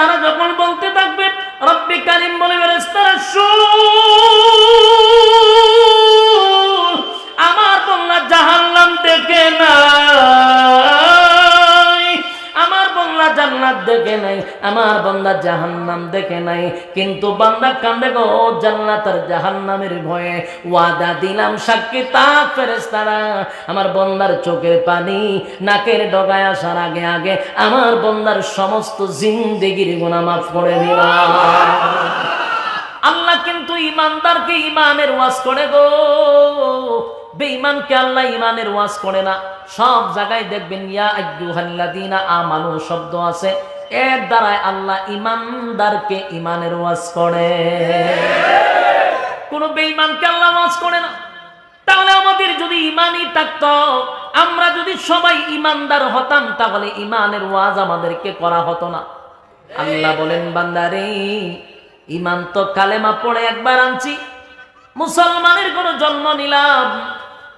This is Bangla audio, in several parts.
ফেরেস্তারা বন্দা জাহান্নাম দেখে নাই, কিন্তু বান্দা কান্দে গো জান্নাত আর জাহান্নামের ভয়ে। ওয়াদা দিলাম সাক্ষী তা ফেরেস্তারা আমার বন্দার চোখের পানি নাকের ডগায় আসার আগে আগে আমার বন্দার সমস্ত জিন্দেগির গুণা মাফ করে দিলাম আল্লাহ কিন্তু ইমানদারকে ইমানের ওয়াজ করে গো। বেঈমানকে আল্লাহ ইমানের ওয়াজ করে না। সব জায়গায় দেখবেন, ইয়া আইয়ুহাল্লাযীনা আমানু, শব্দ আছে। এর দ্বারায় আল্লাহ ইমানদারকে ইমানের ওয়াজ করে। কোন বেঈমানকে আল্লাহ ওয়াজ করে না। তাহলে আমাদের যদি ইমানই থাকতো, আমরা যদি সবাই ইমানদার হতাম, তাহলে ইমানের ওয়াজ আমাদেরকে করা হতো না। আল্লাহ বলেন, বান্দারে, ইমান তো কালেমা পড়ে একবার আনছি। মুসলমানের কোনো জন্ম নিলাম,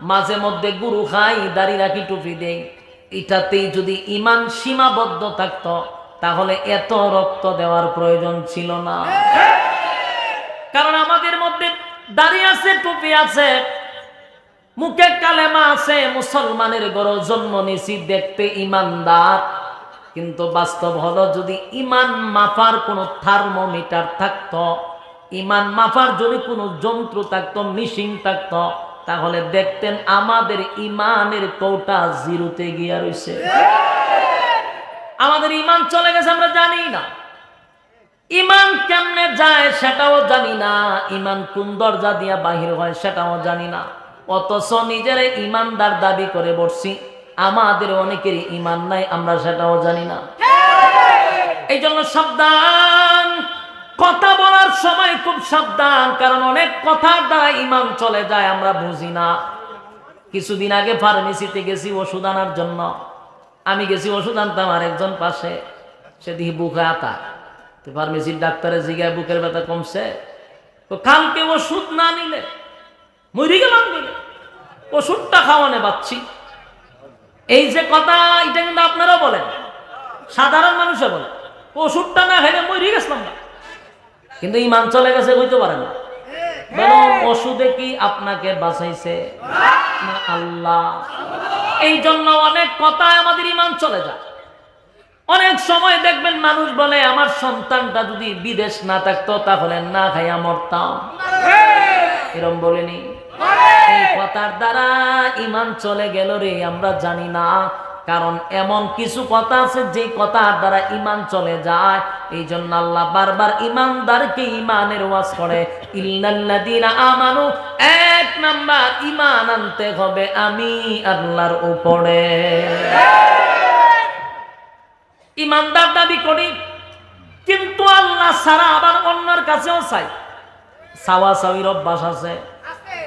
মাঝে মধ্যে গুরু খাই, দাড়ি রাখি, টুপি দেই। এটাতেই যদি ইমান সীমাবদ্ধ থাকতো তাহলে এত রক্ত দেওয়ার প্রয়োজন ছিল না। কারণ আমাদের মধ্যে দাঁড়িয়ে আছে, টুপি আছে, মুখে কালেমা আছে, মুসলমানের গড় জন্ম নিছি দেখতে ইমানদার। কিন্তু বাস্তব হলো, যদি ইমান মাপার কোনো থার্মোমিটার থাকতো, ইমান মাপার যদি কোনো যন্ত্র থাকতো মিশিং থাকতো, তাহলে দেখতেন আমাদের ইমানের কৌটা জিরোতে গিয়া রয়েছে আমাদের ইমান চলে গেছে, আমরা জানি না। ইমান কেমনে যায় সেটাও জানি না। ইমান কোন দরজা দিয়া বাহির হয় সেটাও জানি না। অথচ নিজের ইমানদার দাবি করে বসছি, আমাদের অনেকের ইমান নাই, আমরা সেটাও জানি না। এই জন্য সাবধান। কথা বলার সময় খুব সাবধান, কারণ অনেক কথার দ্বারা ইমান চলে যায়, আমরা বুঝি না। কিছুদিন আগে ফার্মেসিতে গেছি ওষুধ আনার জন্য। আমি গেছি ওষুধ আনতাম আর একজন পাশে, সে দেখি বুকে আতা। তো ফার্মেসির ডাক্তারে জিগায় বুকের ব্যথা কমছে? তো কালকে ওষুধ না নিলে মরি গেলাম ওষুধটা খাওয়ানে পাচ্ছি এই যে কথা, এটা কিন্তু আপনারাও বলেন। সাধারণ মানুষে বলে, ওষুধটা না খাইলে মরি গেছিলাম না। কিন্তু ইমান চলে গেছে, হইতে পারে না। বলো, ওষুধে কি আপনাকে বাঁচাইছে? না আল্লাহ। এই জন্য অনেক কথায় আমাদের ইমান চলে যায়। অনেক সময় দেখবেন মানুষ বলে, আমার সন্তানটা যদি বিদেশ না থাকতো, তাহলে না খাইয়া মরতাম। এরম বলেনি। এই কথার দ্বারা ইমান চলে গেল রে, আমরা জানি না কারণ এমন কিছু কথা আছে যে কথার দ্বারা ইমান চলে যায়। এই জন্য আল্লাহ বারবার ইমানদারকে ইমানের ওয়াজ করে ইল্লাল্লাযীনা আমানু, এক নাম্বার ইমান আনতে হবে আমি আল্লাহর উপরে। ইমানদার দাবি করি, কিন্তু আল্লাহ ছাড়া আবার অন্যর কাছেও চাই। সাওয়া সাবির অভ্যাস আছে।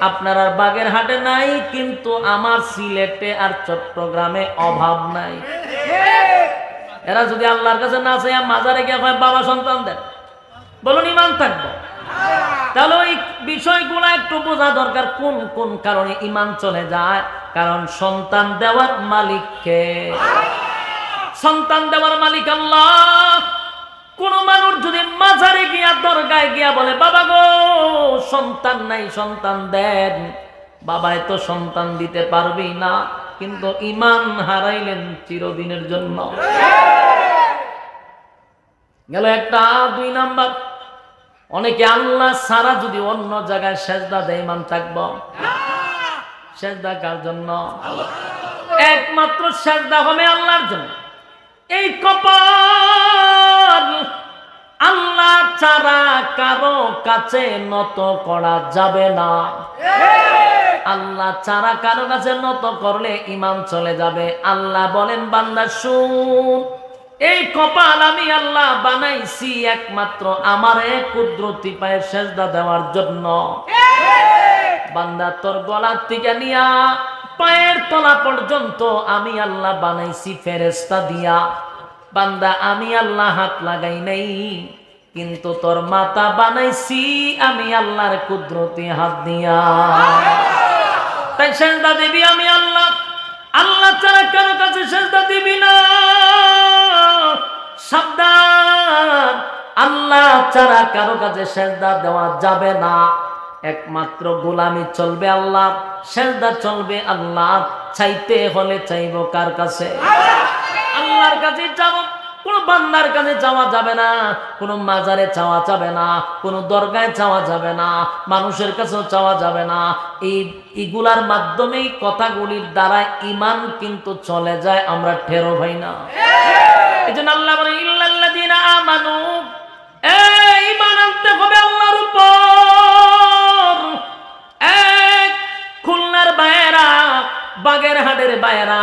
আপনার আর বাগের হাটে নাই, কিন্তু আমার সিলেটে আর চট্টগ্রামে অভাব নাই। এরা যদি আল্লাহর কাছে না চাই মাজারে গিয়ে হয় বাবা, সন্তান দেন। বলুন ইমান থাকব? তাহলে ওই বিষয়গুলো একটু বোঝা দরকার, কোন কোন কারণে ইমান চলে যায়? কারণ সন্তান দেওয়ার মালিককে। সন্তান দেওয়ার মালিক আল্লাহ। কোন মানুষ যদি মাঝারে গিয়া, দরগায় গিয়া বলে, বাবা গো, সন্তান নাই, সন্তান দেন। বাবায় তো সন্তান দিতে পারবেই না, কিন্তু ইমান হারাইলেন চিরদিনের জন্য। গেল একটা, দুই নাম্বার। অনেকে আল্লাহ সারা যদি অন্য জায়গায় সেজদা দেয় ইমান থাকব। সেজদা কার জন্য? একমাত্র সেজদা হবে আল্লাহর জন্য। এই কপাল আল্লাহ ছাড়া কারও কাছে নত করা যাবে না। আল্লাহ ছাড়া কারও কাছে নত করলে ইমান চলে যাবে। আল্লাহ বলেন, বান্দা, শুন, এই কপাল আমি আল্লাহ বানাইছি একমাত্র আমার এক কুদরতি পায়ে সেজদা দেওয়ার জন্য। বান্দা, তোর গলার থেকে নিয়া পায়ের তলা পর্যন্ত আমি আল্লাহ বানাইছি ফেরেস্তা দিয়া। বান্দা, আমি আল্লাহ হাত লাগাই নাই, কিন্তু তোর মাতা বানাইছি আমি আল্লাহর কুদরতি হাত দিয়া। তাই সেজদা দিবি আমি আল্লাহ আল্লাহ ছাড়া কারও কাছে সেজদা দিবি না। সাবধান, আল্লাহ ছাড়া কারও কাছে সেজদা দেওয়া যাবে না। একমাত্র গোলামি চলবে আল্লাহ, সেজদা চলবে আল্লাহ, চাইতে হলে চাইব কার কাছে? আল্লাহর কাছে যাব কোনো বান্দার কাছে যাওয়া যাবে না, কোনো মাজারে চাওয়া যাবে না, কোনো দরগায় চাওয়া যাবে না, মানুষের কাছেও চাওয়া যাবে না। এই, এগুলার মাধ্যমেই কথাগুলির দ্বারা ইমান কিন্তু চলে যায়, আমরা ঠেরো ভাই না। এই জন্য আল্লাহ বলে, ইল্লাল্লাযীনা আমানু এই ইমান আনতে হবে আল্লাহর উপর। এক খুলনার বায়েরা বাগের হাটের বায়রা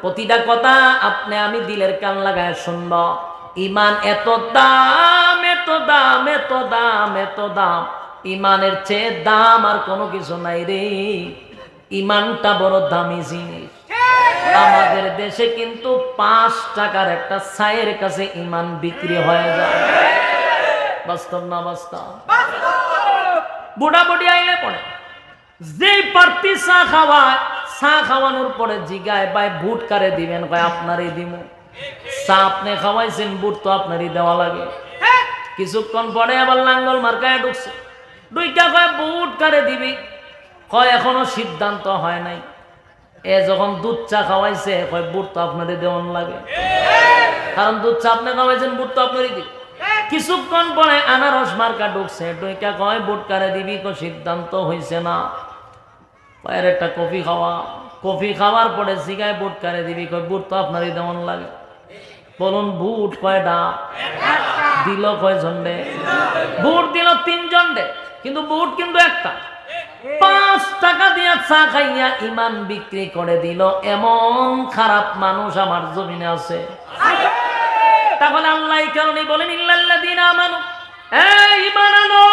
প্রতিটা কথা আপনি আমি দিলের কান লাগায় শুনব। ইমান এত দাম এত দাম এত দাম এত দাম। ইমানের চেয়ে দাম আর কোনো কিছু নাই রে। ইমানটা বড় দামি জিনিস। আমাদের দেশে কিন্তু পাঁচ টাকার একটা ছায়ের কাছে ইমান বিক্রি হয়ে যায়। বাস্তব না বাস্তব? বুড়া বুড়ি আইলে পড়ে। যেই প্রার্থী চা খাওয়ায় চা খাওয়ানোর পরে জিগায় ভাই বুট কারে দিবেন? কয়, আপনারই দিব চা আপনি খাওয়াইছেন, বুট তো আপনারই দেওয়া লাগে। কিছুক্ষণ পরে আবার লাঙ্গল মার্কায় ঢুকছে। দুইটা কয়, বুট কারে দিবি? কয়, এখনও সিদ্ধান্ত হয় নাই। এ যখন দুধ চা খাওয়াইছে, কয়, বুট তো আপনারই দেওয়ান লাগে। কারণ দুধ চা আপনি খাওয়াইছেন, বুট তো আপনারই দিবি। কিছুক্ষণ পরে আনারস মার্কা ঢুকছে। ডইকা কয়, বুট কারে দিবি? কো সিদ্ধান্ত হইছে না। কয়ের একটা কফি খাওয়া, কফি খাওয়ার পরে সিগায় বুট কারে দিবি, কয়, বুট তো আপনারই দেওয়ান লাগে। বলুন, বুট কয়টা দিল কয় ঝন্ডে। বুট দিল তিনজন ডে কিন্তু বুট কিন্তু একটা। পাঁচ টাকা দিয়া চা খাইয়া ইমান বিক্রি করে দিল এমন খারাপ মানুষ আমার জমিনে আছে। তাহলে আল্লাহ কারণে বলেন ইল্লাল্লাদিন আমানু। ইমান আনো।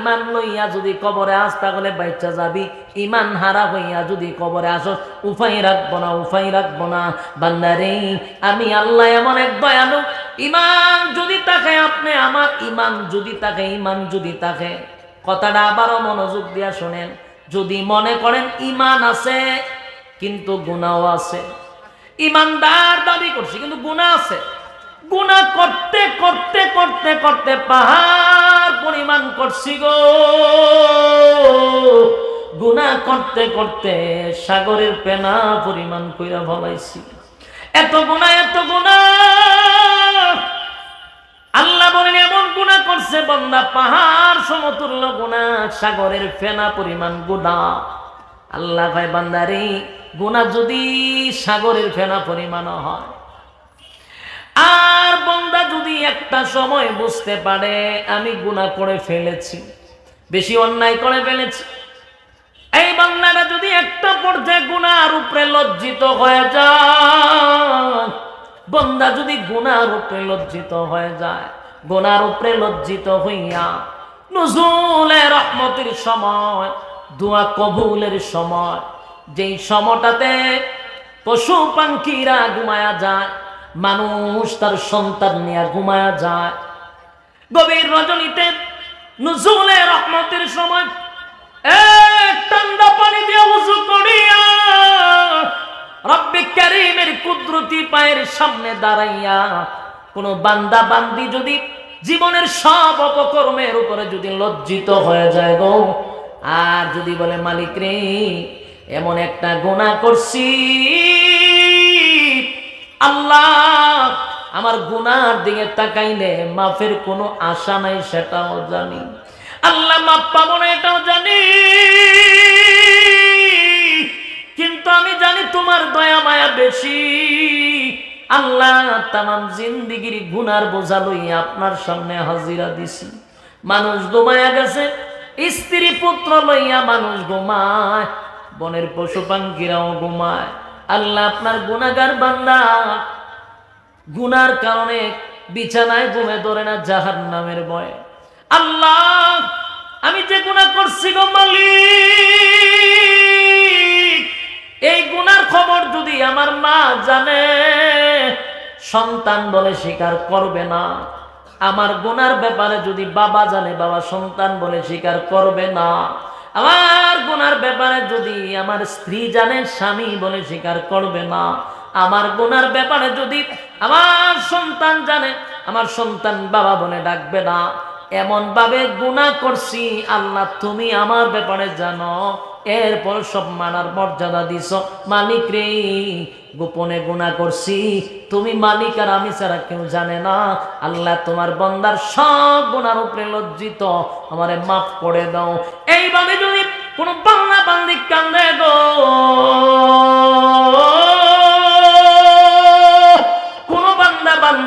ইমান লইয়া যদি কবরে আস, তাহলে বাচ্চা যাবি। ইমান হারা হইয়া যদি কবরে আসো উফাই রাখব না, উফাই রাখব না। বান্দারে, আমি আল্লাহ এমন এক দয়ালু। ইমান যদি তাকে আপনি, আমার ইমান যদি তাকে, ইমান যদি তাকে। কথাটা আবারও মনোযোগ দিয়া শোনেন। যদি মনে করেন ইমান আছে, কিন্তু গুণাও আছে। ইমানদার দাবি করছি, কিন্তু গুণা আছে। গুণা করতে করতে করতে করতে পাহাড় পরিমাণ করছি গো। গুণা করতে করতে সাগরের পেনা পরিমাণ কইরা ফলাইছি এত গুণা এত গুণা। আল্লাহ বলেন, এমন গুণা করছে বন্দা, পাহাড় সমতুল্য গুণা, সাগরের ফেনা পরিমাণ গুণা। আল্লাহ ভাই বান্দারি, গুণা যদি সাগরের ফেনা পরিমাণ হয় আর বন্দা যদি একটা সময় বুঝতে পারে, আমি গুণা করে ফেলেছি, বেশি অন্যায় করে ফেলেছি। এই বান্দারা যদি একটা পর্যায়ে গুণার উপরে লজ্জিত হয়ে যায় বন্দা যদি গুনার উপরে লজ্জিত হয়ে যায় গুনার উপরে লজ্জিত হইয়া নজরুলের রহমতের সময়, দোয়া কবুলের সময়, যেই সময়টাতে পশু পাখিরা ঘুমায়া যায় মানুষ তার সন্তান নিয়ে ঘুমায়া যায়। গভীর রজনীতে নজরুলের রহমতের সময় এক ঠান্ডা পানি দিয়ে উজু করিয়া রব্বে কারিমের কুদরতি পায়ের সামনে দাঁড়াইয়া, কোন বান্দা বান্দি যদি জীবনের সব অপকর্মের উপরে যদি লজ্জিত হয়ে যায় গো, আর যদি বলে, মালিক রে, এমন একটা গোনা করছি আল্লাহ, আমার গুনার দিকে তাকাইলে মাফের কোনো আশা নাই, সেটাও জানি। আল্লাহ মাপ পাবো না, এটাও জানি। কিন্তু আমি জানি তোমার দয়া মায়া বেশি। আল্লাহ তামাম জিন্দিগির গুনার বোঝা লইয়া আপনার সামনে হাজিরা দিছি। মানুষ ঘুমায়া গেছে, স্ত্রী পুত্র লইয়া মানুষ ঘুমায়, বনের পশু পাখিরাও ঘুমায়। আল্লাহ আপনার গুনাগার বান্দা। গুনার কারণে বিছানায় ঘুমে ধরে না জাহার নামের ভয়। আল্লাহ, আমি যে গুণা করছি গো মালিক, এই গুনার খবর যদি আমার মা জানে, সন্তান বলে স্বীকার করবে না। আমার গুনার ব্যাপারে যদি বাবা জানে, বাবা সন্তান বলে স্বীকার করবে না। আমার গুনার ব্যাপারে যদি আমার স্ত্রী জানে, স্বামী বলে স্বীকার করবে না। আমার গুনার ব্যাপারে যদি আমার সন্তান জানে, আমার সন্তান বাবা বলে ডাকবে না। এমন ভাবে গুণা করছি, আল্লাহ তুমি আমার ব্যাপারে জানো। এরপর সব মানার মর্যাদা দিছ। মালিক রে, গোপনে গুণা করছি। তুমি মালিক আর আমি ছাড়া কেউ জানে না। আল্লাহ তোমার বন্দার সব গুণার উপরে লজ্জিত। আমারে মাফ করে দাও। এইভাবে যদি কোনো বাংলা বান্দি কান্দে গো।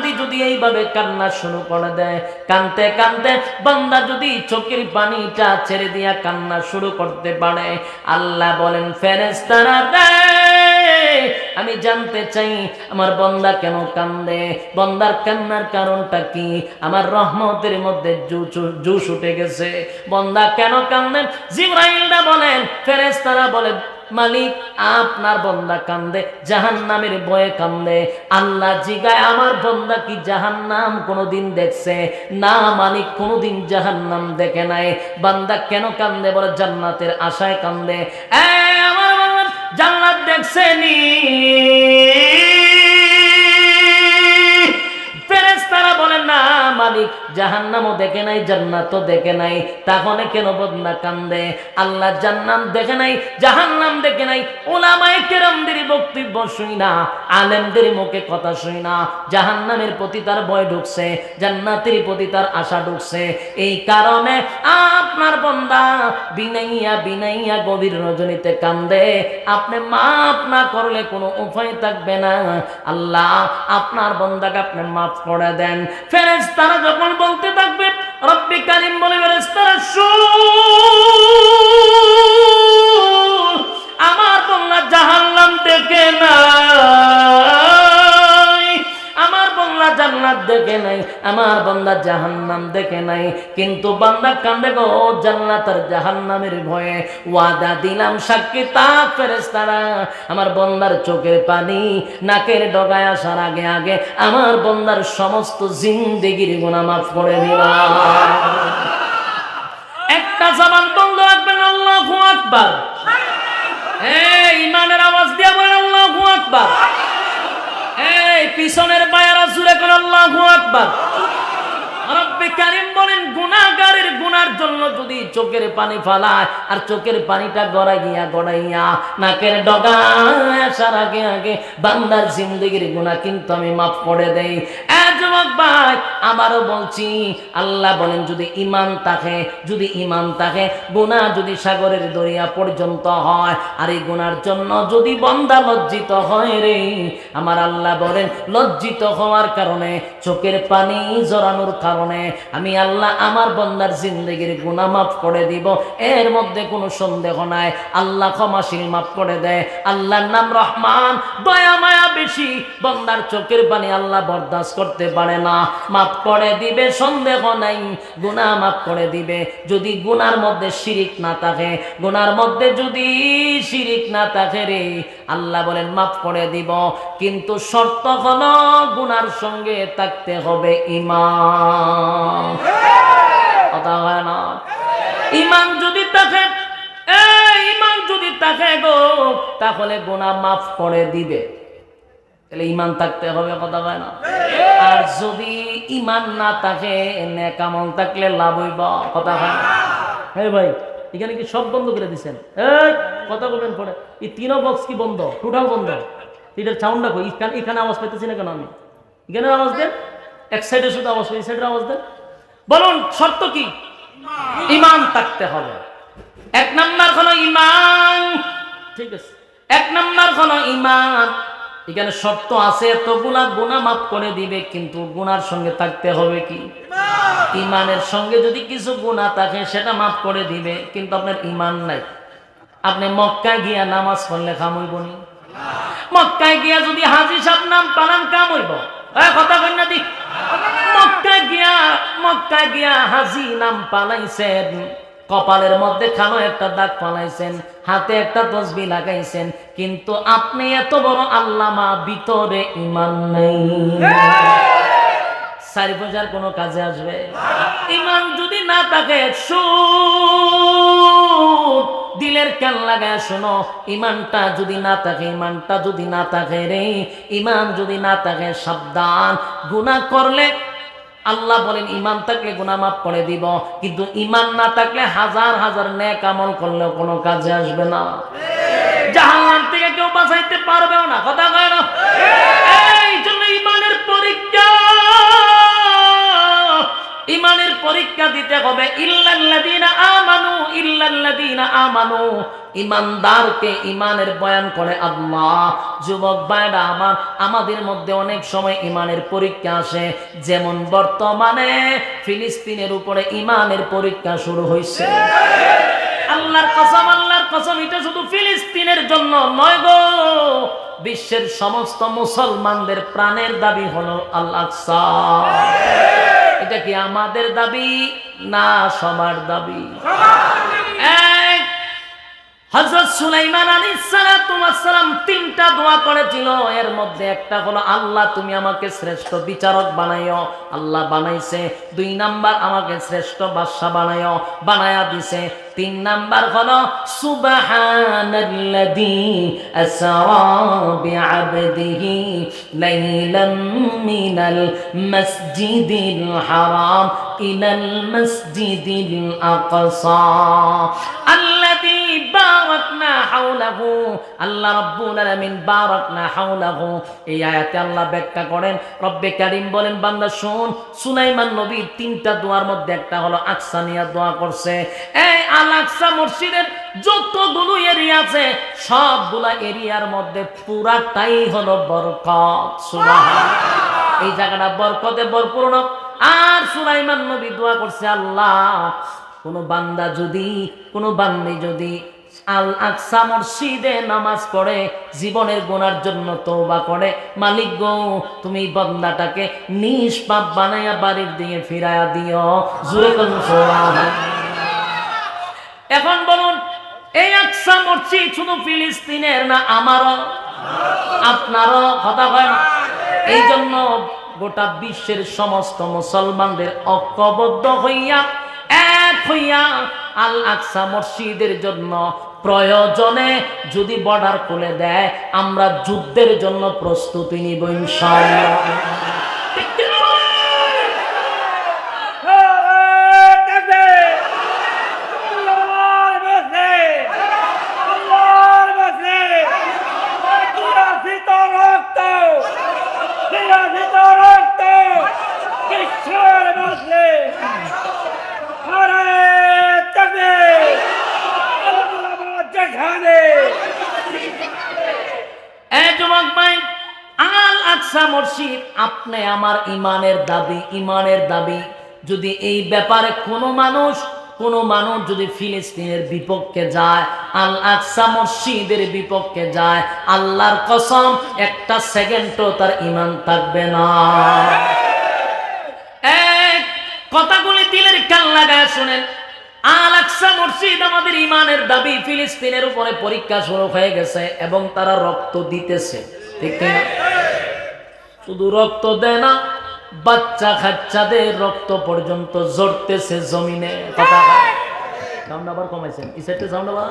বান্দা যদি এইভাবে কান্না শুরু করে দেয় কানতে কানতে বান্দা যদি চোখের পানিটা ছেড়ে দিয়া কান্না শুরু করতে পারে, আল্লাহ বলেন ফেরেস্তারা রে আমি জানতে চাই আমার বন্দা কেন কান্দে? বন্দার কান্নার কারণটা কি? আমার রহমতের মধ্যে জুস- উঠে গেছে। বন্দা কেন কান্দেন জিব্রাইলরা বলেন ফেরেস্তারা বলে মালিক, আপনার বন্দা কান্দে জাহান নামের বয়ে কান্দে। আল্লাহ জিগায়, আমার বন্দা কি জাহান নাম কোনোদিন দেখছে? না, মালিক কোনোদিন জাহান নাম দেখে নাই। বান্দা কেন কান্দে বলে? জান্নাতের আশায় কান্দে। আমার জান্নাত দেখছে নি। বলেন, না, মালিক, জাহান্নামও দেখে নাই, জান্নাতও দেখে নাই। তাহলে কেন বদনা কান্দে? আল্লাহ জান্নাম দেখে নাই, জাহান্নাম দেখে নাই। ওলামায়ে কেরামদের বক্তব্য শুই না। আলেমদের মুখে কথা শুই না। জাহান্নামের প্রতি তার ভয় ঢুকছে, জান্নাতের প্রতি তার আশা ঢুকছে। এই কারণে আপনার বন্দা বিনাইয়া বিনাইয়া গভীর রজনীতে কান্দে। আপনি মাফ না করলে কোনো উপায় থাকবে না। আল্লাহ আপনার বন্দাকে আপনি মাফ করে দেন। ফেরেস তারা যখন বলতে থাকবে, রব্বি কারিম বলে ফেরেস তারা আমার বন্যা জাহান্নাম দেখে নাই। আমার বন্যা জান্নাত দেখে নাই, আমার বন্দা জাহান্নাম দেখে নাই। কিন্তু বান্দা কান্দে গো জান্নাত জাহান্নামের ভয়ে। ওয়াদা দিলাম সাক্ষী তা ফেরেশতারা। আমার বন্দার চোখের পানি নাকের ডগায় আসার আগে আগে আমার বন্দার সমস্ত জিন্দেগির গুনাহ মাফ করে দিলাম। একটা জবান বন্ধ রাখবেন, আল্লাহু আকবার। ইমানের আওয়াজ দিয়ে বলেন আল্লাহু আকবার। এই পিছনের বায়রা জুড়ে করে আল্লাহু আকবার। আবারও বলছি, আল্লাহ বলেন, যদি ইমান থাকে, যদি ইমান থাকে, গুনাহ যদি সাগরের দরিয়া পর্যন্ত হয়, আর এই গুনার জন্য যদি বন্দা লজ্জিত হয় রে, আমার আল্লাহ বলেন, লজ্জিত হওয়ার কারণে চোখের পানি জড়ানোর কারণে আমি আল্লাহ আমার বন্দার জিন্দগির গুনাহ মাফ করে দিব, এর মধ্যে কোনো সন্দেহ নাই। আল্লাহ ক্ষমাশীল মাফ করে দেয়। আল্লাহর নাম রহমান। দয়া, মায়া বেশি। বন্দার চোখের পানি আল্লাহ বরদাস্ত করতে পারে না। মাফ করে দিবে, সন্দেহ নাই। গুনাহ মাফ করে দিবে। যদি গুনার মধ্যে শিরিক না থাকে গুনার মধ্যে যদি শিরিক না থাকে রে, আল্লাহ বলেন, মাফ করে দিব। কিন্তু শর্ত হলো গুনার সঙ্গে থাকতে হবে ইমান। কথা হয় না ইমান যদি এ ইমান যদি থাকে গো, তাহলে গুনাহ মাফ করে দিবে। তাহলে ইমান থাকতে হবে, কথা হয় না? আর যদি ইমান না থাকে নেকামল থাকলে লাভ হইব, কথা হয় না? হ্যাঁ ভাই, এখানে কি সব বন্ধ করে দিছেন? এই, কথা বলবেন পরে। এই তিনও বক্স কি বন্ধ? টোটাল বন্ধ? এটার সাউন্ডটা কই এখানে আওয়াজ পেতেছি না কেন আমি? এখানে আওয়াজ দেন। এক সাইডে শুধু আওয়াজ এই সাইডের আওয়াজ দেন। বলুন শর্ত কি? ইমান থাকতে হবে। এক নাম্বার হলো ইমান। ঠিক আছে। এক নাম্বার হলো ইমান। এখানে শর্ত আছে এতগুলা গুণা মাফ করে দিবে কিন্তু গুনার সঙ্গে থাকতে হবে কি? ইমানের সঙ্গে যদি কিছু গুণা থাকে সেটা মাফ করে দিবে কিন্তু আপনার ইমান নাই। আপনি মক্কায় গিয়া নামাজ পড়লে কাম হইব নি মক্কায় গিয়া যদি হাজি সাহেব নাম পালান কাম হইব এ কপালের মধ্যে খানো একটা দাগ পালাইছেন, হাতে একটা তসবি লাগাইছেন, কিন্তু আপনি এত বড় আল্লামা, ভিতরে ইমান নেই। চারি পয়সার কোনো কাজে আসবে? ইমান যদি না থাকে, সুদ, দিলের কান লাগায় শোনো, ইমানটা যদি না থাকে, ইমানটা যদি না থাকে রে, ইমান যদি না থাকে, সাবধান। গুনাহ করলে আল্লাহ বলেন, ইমান থাকলে গুনাহ মাফ করে দিব, কিন্তু ইমান না থাকলে হাজার হাজার নেক আমল করলেও কোনো কাজে আসবে না। জাহান্নাম থেকে কেউ বাঁচাইতে পারবেও না, কথা কয় না? ইমানের পরীক্ষা দিতে হবে, ইল্লাল্লাযীনা আমানু ইল্লাল্লাযীনা আমানু। ইমানদারকে ইমানের বয়ান করে, আল্লাহ, যুবক ভাইরা আমার, আমাদের মধ্যে অনেক সময় ইমানের পরীক্ষা আসে। যেমন বর্তমানে ফিলিস্তিনের উপরে ইমানের পরীক্ষা শুরু হয়েছে আল্লাহর কসম আল্লাহর কসম এটা শুধু ফিলিস্তিনের জন্য নয় গো। বিশ্বের সমস্ত মুসলমানদের প্রাণের দাবি হলো আল্লাহ এটা কি আমাদের দাবি? না সবার দাবি। হযরত সুলাইমান আলাইহিস সালাম তিনটা দোয়া করেছিল। এর মধ্যে একটা হলো, আল্লাহ, তুমি আমাকে শ্রেষ্ঠ বিচারক বানাইও। আল্লাহ বানাইছে। দুই নাম্বার, আমাকে শ্রেষ্ঠ বাদশা বানাইও, বানায়া দিছে। তিন নাম্বার হলো, সুবহানাল্লাযী আকসা। আল্লাযী বারাকনা যতগুলো আছে, সবগুলা এরিয়ার মধ্যে পুরাটাই হলো বরকত এই জায়গাটা বরকতে ভরপূর্ণ আর সুলাইমান নবী দোয়া করছে, আল্লাহ কোন বান্দা যদি, কোন বান্দি যদি আল আকসা মসজিদে নামাজ পড়ে, জীবনের গোনার জন্য তওবা করে, মালিক গো, তুমি বান্দাটাকে নিষ্পাপ বানাইয়া বাড়ির দিকে ফিরাইয়া দিও। কোন এখন বলুন, এই আকসা মসজিদ শুধু ফিলিস্তিনের না আমারও? আপনারও? কথা হয় না? এই জন্য গোটা বিশ্বের সমস্ত মুসলমানদের ঐক্যবদ্ধ হইয়া এক হইয়া আল আকসা মসজিদের জন্য প্রয়োজনে যদি বর্ডার খুলে দেয়, আমরা যুদ্ধের জন্য প্রস্তুতি নিব ঠিক কি না? এ যুবক ভাই আল আকসা মসজিদ আপনি আমার ইমানের দাবি ইমানের দাবি। যদি এই ব্যাপারে কোনো মানুষ কোনো মানুষ যদি ফিলিস্তিনের বিপক্ষে যায় আল আকসা মসজিদের বিপক্ষে যায়, আল্লাহর কসম, একটা সেকেন্ডও তার ইমান থাকবে না। কথাগুলি দিলের কান লাগায় শুনেন। আমাদের ইমানের দাবি, ফিলিস্তিনের উপরে পরীক্ষা শুরু হয়ে গেছে এবং তারা রক্ত দিতেছে। ঠিক না শুধু রক্ত দেয় না, বাচ্চা খাচ্চাদের রক্ত পর্যন্ত জড়তেছে জমিনে। সাউন্ড আবার কমাইছেন। এই সাইডে সাউন্ড আবার।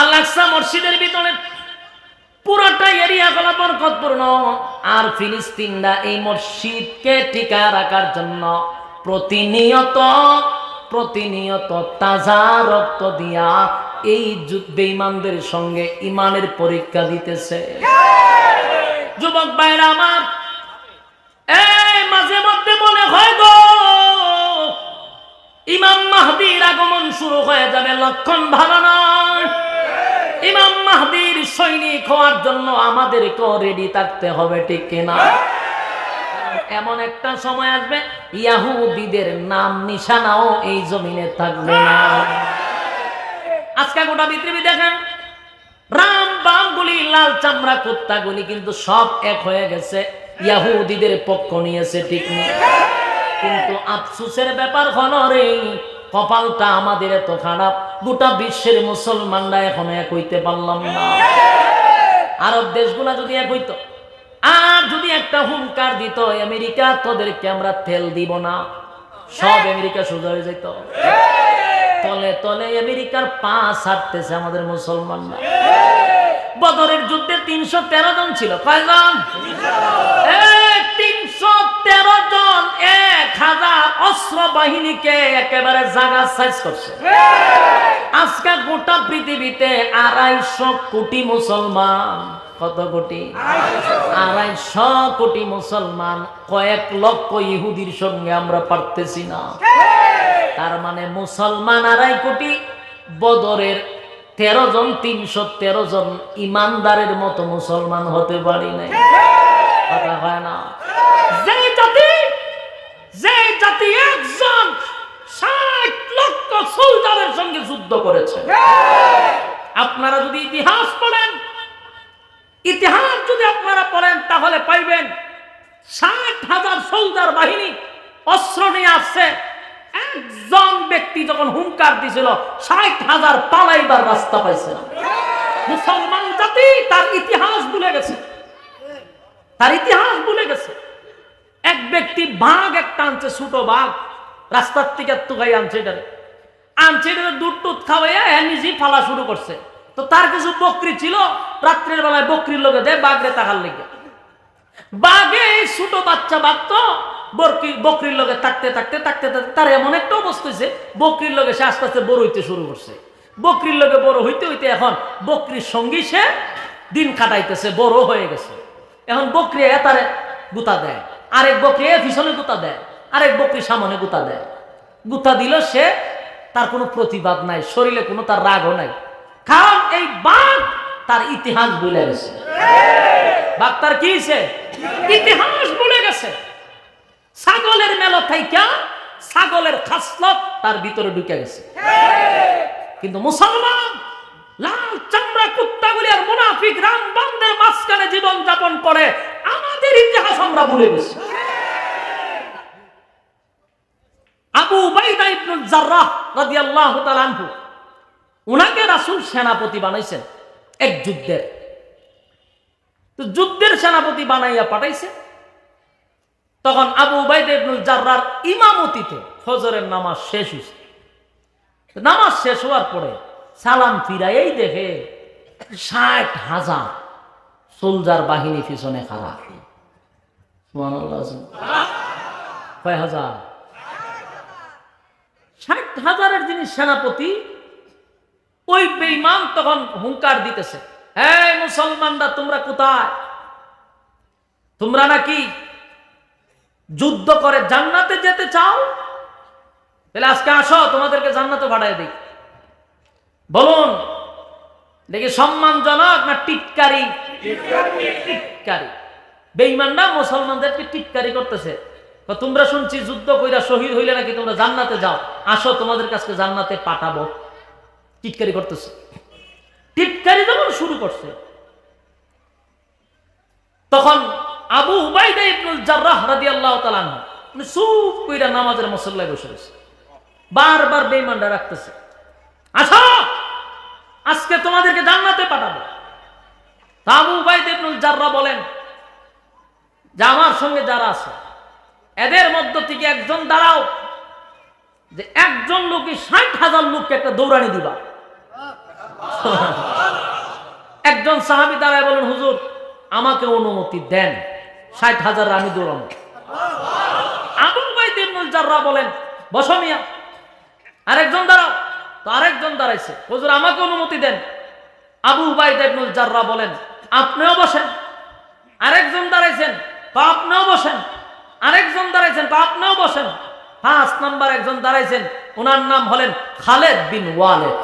আকসা মসজিদের ভিতরে এরিয়া বরকতপূর্ণ। আর ফিলিস্তিনরা এই মসজিদকে টিকায় রাখার জন্য প্রতিনিয়ত প্রতিনিয়ত তাজা রক্ত দিয়া এই যুদ্ধে সঙ্গে ইমানের পরীক্ষা দিতেছে। যুবক ভাইরা আমার, এই মাঝে মধ্যে মনে হয় গো, ইমাম মাহদির আগমন শুরু হয়ে যাবে লক্ষণ ভালো নয়। ইমাম মাহদির সৈনিক হওয়ার জন্য আমাদেরকেও রেডি থাকতে হবে, ঠিক কিনা? এমন একটা সময় আসবে, ইয়াহুদিদের নাম নিশানাও এই জমিনে থাকবে না। আজকে গোটা পৃথিবী দেখেন রাম বাম গুলি লাল চামড়া কুত্তা গুলি কিন্তু সব এক হয়ে গেছে। ইয়াহুদিদের পক্ষ নিয়েছে, ঠিক নেই কিন্তু আফসুসের ব্যাপার হলো রে, কপালটা আমাদের এত খারাপ, গোটা বিশ্বের মুসলমানরা এখন এক হইতে পারলাম না। আরব দেশগুলা যদি এক হইতো, আর যদি একটা হুঙ্কার দিত, আমেরিকা, তোদেরকে আমরা তেল দিব না। সব আমেরিকা সোজা হয়ে যেত তলে তলে আমেরিকার পা ছাড়তেছে আমাদের মুসলমানরা। বদরের যুদ্ধে তিনশো তেরো জন ছিল। কয়জন? তিনশো তেরো জন এক হাজার অস্ত্র বাহিনীকে একেবারে জাগা সাইজ করছে। আজকে গোটা পৃথিবীতে আড়াইশো কোটি মুসলমান। কত কোটি? আড়াইশো কোটি মুসলমান। কয়েক লক্ষ ইহুদির সঙ্গে আমরা পারতেছি না। তার মানে মুসলমান আড়াই কোটি, বদরের তেরো জন, তিনশো তেরো জন ইমানদারের মতো মুসলমান হতে পারি নাই। কথা হয় না। যে যুদ্ধ করেছে। আপনারা যদি ইতিহাস পড়েন, ইতিহাস যদি আপনারা পড়েন, তাহলে পাইবেন ষাট হাজার সোলজার বাহিনী অস্ত্র নিয়ে আসছে। একজন ব্যক্তি যখন হুঙ্কার দিছিল, ষাট হাজার পালাইবার রাস্তা পাইছে মুসলমান জাতি তার ইতিহাস ভুলে গেছে। তার ইতিহাস ভুলে গেছে। এক ব্যক্তি বাঘ একটা আনছে, ছোট বাঘ। রাস্তার থেকে তুকাই আনছে এটারে। আনছে এটারে দুধ টুধ খাওয়াইয়া নিজেই ফালা শুরু করছে। তো তার কিছু বকরি ছিল, রাত্রের বেলায় বকরির লোকে দেয় বাঘরে তাকার লেগে। বাঘে ছোট বাচ্চা বাঘ তো বকরি বকরির লগে থাকতে থাকতে থাকতে থাকতে, তার এমন একটা অবস্থা হয়েছে, বকরির লগে সে আস্তে আস্তে বড় হইতে শুরু করছে। বকরির লগে বড় হইতে হইতে এখন বকরির সঙ্গী সে দিন কাটাইতেছে বড় হয়ে গেছে। এখন বকরি এতারে গুতা দেয়, আরেক বকরি এ পিছনে গুতা দেয়, আরেক বকরি সামনে গুতা দেয়। গুতা দিল সে তার কোনো প্রতিবাদ নাই, শরীরে কোনো তার রাগও নাই। কারণ এই বাঘ তার ইতিহাস ভুলে গেছে। বাঘ তার কি ইতিহাস ভুলে গেছে। ছাগলের মেলা থাইকা ছাগলের খাসলত তার ভিতরে ঢুকে গেছে। কিন্তু মুসলমান লাল চামড়া কুত্তাগুলি আর মুনাফিক রাম বান্দের মাঝখানে জীবন যাপন করে আমাদের ইতিহাস আমরা ভুলে গেছি। আবু উবাইদা ইবনুল জাররাহ রাদিয়াল্লাহু তাআলা আনহু উনাকে রাসূল সেনাপতি বানাইছেন এক যুদ্ধের। তো যুদ্ধের সেনাপতি বানাইয়া পাঠাইছে তখন আবু উবাইদা ইবনুল জাররার ইমামতিতে ফজরের নামাজ শেষ হয়েছে নামাজ শেষ হওয়ার পরে সালাম ফিরাইয়াই দেখে ষাট হাজার সোলজার বাহিনী পিছনে খারাপ কয় হাজার? ষাট হাজারের যিনি সেনাপতি, ওই বেইমান তখন হুঙ্কার দিতেছে হ্যাঁ মুসলমানরা তোমরা কোথায়? তোমরা নাকি যুদ্ধ করে জান্নাতে যেতে চাও? তাহলে আজকে আসো, তোমাদেরকে জান্নাতে ভাড়াই দিই। বলুন দেখি সম্মানজনক না টিটকারি? টিটকারি। বেইমানরা মুসলমানদেরকে টিটকারি করতেছে? তোমরা শুনছি যুদ্ধ কইরা শহীদ হইলে নাকি তোমরা জান্নাতে যাও। আসো, তোমাদের কাছে জান্নাতে পাঠাবো। টিটকারি করতেছে। টিটকারি যখন শুরু করছে, তখন আবু উবাইদা ইবনুল জাররাহ রাদিয়াল্লাহু তাআলা উনি চুপ কইরা নামাজের মুসল্লায় বসে রয়েছে। বারবার বেঈমানরা রাখতেছে। আসো আজকে তোমাদেরকে জান্নাতে পাঠাবো। আবু উবাইদা ইবনুল জাররাহ বলেন যে, আমার সঙ্গে যারা আছে, এদের মধ্য থেকে একজন দাঁড়াও। যে, একজন লোকই ষাট হাজার লোককে একটা দৌড়ানি দিবা। একজন সাহাবি দাঁড়ায় বলেন, হুজুর, আমাকে অনুমতি দেন। ষাট হাজার আমি দৌড়াবো আবুল বাইদ ইবনুল জাররা বলেন, বসো মিয়া, আরেকজন দাঁড়াও। তো আরেকজন দাঁড়াইছে। হুজুর, আমাকে অনুমতি দেন। আবু উবাইদ ইবনুল জাররা বলেন, আপনিও বসেন। আরেকজন দাঁড়াইছেন, তো আপনিও বসেন। আরেকজন দাঁড়াইছেন, তো আপনিও বসেন। পাঁচ নাম্বার একজন দাঁড়াইছেন ওনার নাম হলেন খালেদ বিন ওয়ালেদ।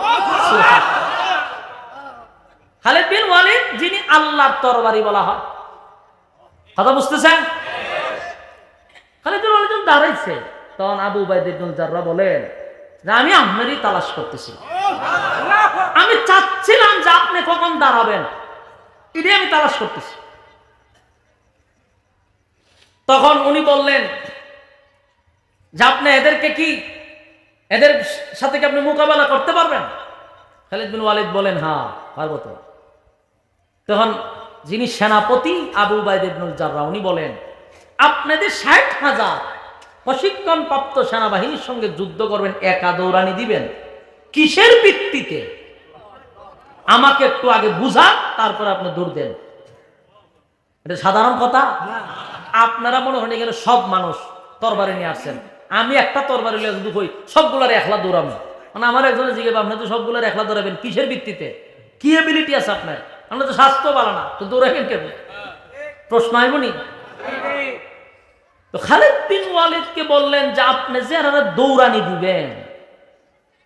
খালেদ বিন ওয়ালিদ, যিনি আল্লাহর তরবারি বলা হয়। কথা বুঝতেছেন? খালেদ বিন যখন দাঁড়াইছে, তখন আবু বাইদ ইবনুল জাররা বলেন আমি আপনারই তালাশ করতেছি আমি চাচ্ছিলাম যে আপনি কখন দাঁড়াবেন। এটাই আমি তালাশ করতেছি। তখন উনি বললেন, যে আপনি এদেরকে কি, এদের সাথে কি আপনি মোকাবেলা করতে পারবেন? খালিদ বিন ওয়ালিদ বলেন হ্যাঁ পারব তো। তখন যিনি সেনাপতি আবু বাইদ ইবনুল জাররা, উনি বলেন, আপনাদের ষাট হাজার প্রশিক্ষণ প্রাপ্ত সেনাবাহিনীর সঙ্গে যুদ্ধ করবেন, একা দৌড়ানি দিবেন। কিসের ভিত্তিতে? আমাকে একটু আগে বুঝান, তারপরে আপনি দৌড় দেন। এটা সাধারণ কথা? আপনারা মনে হয় গেলে সব মানুষ তরবারি নিয়ে আসছেন। আমি একটা তরবারি যদি কই, সবগুলার একলা দৌড়াবো মানে আমার একজনে জিজ্ঞেস, আপনি তো সবগুলার একলা দৌড়াবেন, কিসের ভিত্তিতে? কি এবিলিটি আছে আপনার। আপনার তো স্বাস্থ্য ভালো না, তো দৌড়াবেন কেন প্রশ্ন আইবনি তো খালিদ বিন ওয়ালিদকে বললেন যে, আপনি যে দৌড়ানি দিবেন,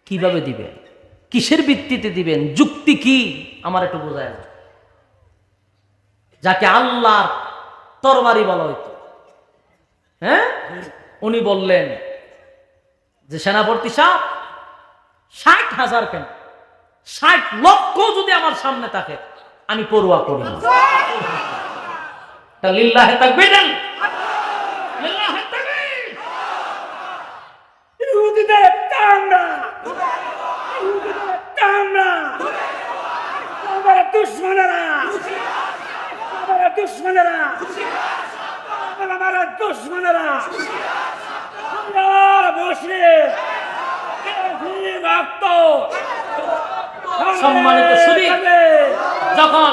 কীভাবে দিবেন? কিসের ভিত্তিতে দিবেন? যুক্তি কি? আমার একটু বোঝায় না। যাকে আল্লাহর তরবারি বলা হইতো। হ্যাঁ? উনি বললেন যে, সেনাপতি সাহ ষাট হাজার কেন? ষাট লক্ষ যদি আমার সামনে থাকে আমি পড়ুয়া করি না। লিল্লাহে তাকবীর দেন। লিল্লাহে তাকবীর। ইহুদিদের কামড়া ইহুদিদের কামড়া আমার দুশ্মনেরা। আমার দুশ্মনেরা। আমার দুশ্মনেরা। আমরা বসে রক্ত সম্মানিত সুদী। যখন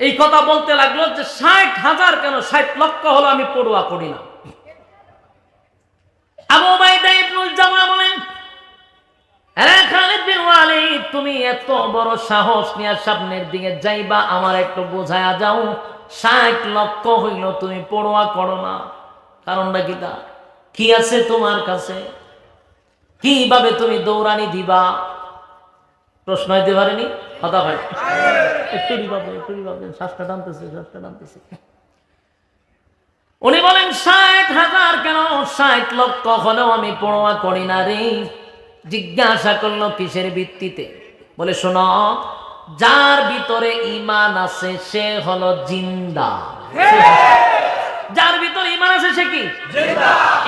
এই কথা বলতে লাগল যে ষাট হাজার কেন? ষাট লক্ষ হলো আমি পড়ুয়া করি না। তুমি এত বড় সাহস নিয়ে সামনের দিকে যাইবা, আমার একটু বোঝায়া যাও ষাট লক্ষ হইল তুমি পড়ুয়া করো না। কারণটা কি তা কি আছে তোমার কাছে? কীভাবে তুমি দৌড়ানি দিবা? প্রশ্ন হইতে পারেনি কথা ভাই একটু রিভাবেন একটু রিভাবেন শ্বাসটা টানতেছে শ্বাসটা টানতেছে উনি বলেন ষাট হাজার কেন? ষাট লক্ষ হলেও আমি পড়োয়া করি না রে। জিজ্ঞাসা করল কিসের ভিত্তিতে? বলে শোনো যার ভিতরে ইমান আছে সে হলো জিন্দা। যার ভিতরে ইমান আছে সে কি?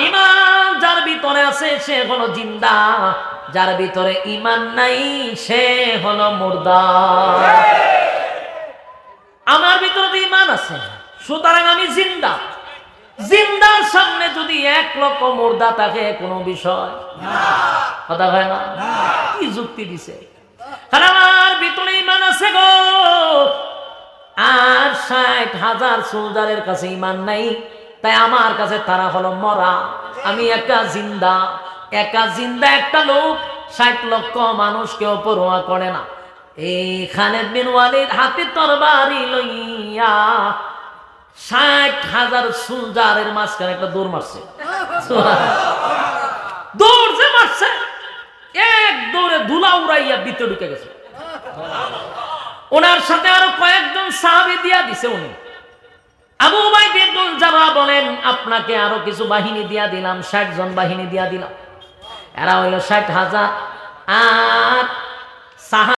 ইমান যার ভিতরে আছে সে হলো জিন্দা। যার ভিতরে ইমান নাই সে হলো মুর্দা। আমার ভিতরে তো ইমান আছে। সুতরাং আমি জিন্দা। জিন্দার সামনে যদি এক লক্ষ মুর্দা থাকে কোনো বিষয়? কথা হয় না? কি যুক্তি দিছে? আমার ভিতরে ইমান আছে গো। আর ষাট হাজার সোলজারের কাছে ইমান নাই, তাই আমার কাছে তারা হলো মরা। আমি একা জিন্দা একা জিন্দা একটা লোক, ষাট লক্ষ মানুষকেও পড়ুয়া করে না। এই খালেদ বিন হাতে তরবারি লইয়া ষাট হাজার সোলজারের মাঝখানে একটা দৌড় মারছে। দৌড় যে মারছে, এক দৌড়ে ধুলা উড়াইয়া ভিতরে ঢুকে গেছে। ওনার সাথে আরও কয়েকজন সাহাবি দিয়া দিছে উনি। আবু বাইদুল জামা বলেন, আপনাকে আরও কিছু বাহিনী দিয়া দিলাম ষাট জন বাহিনী দিয়া দিলাম। এরা হইল ষাট হাজার। আর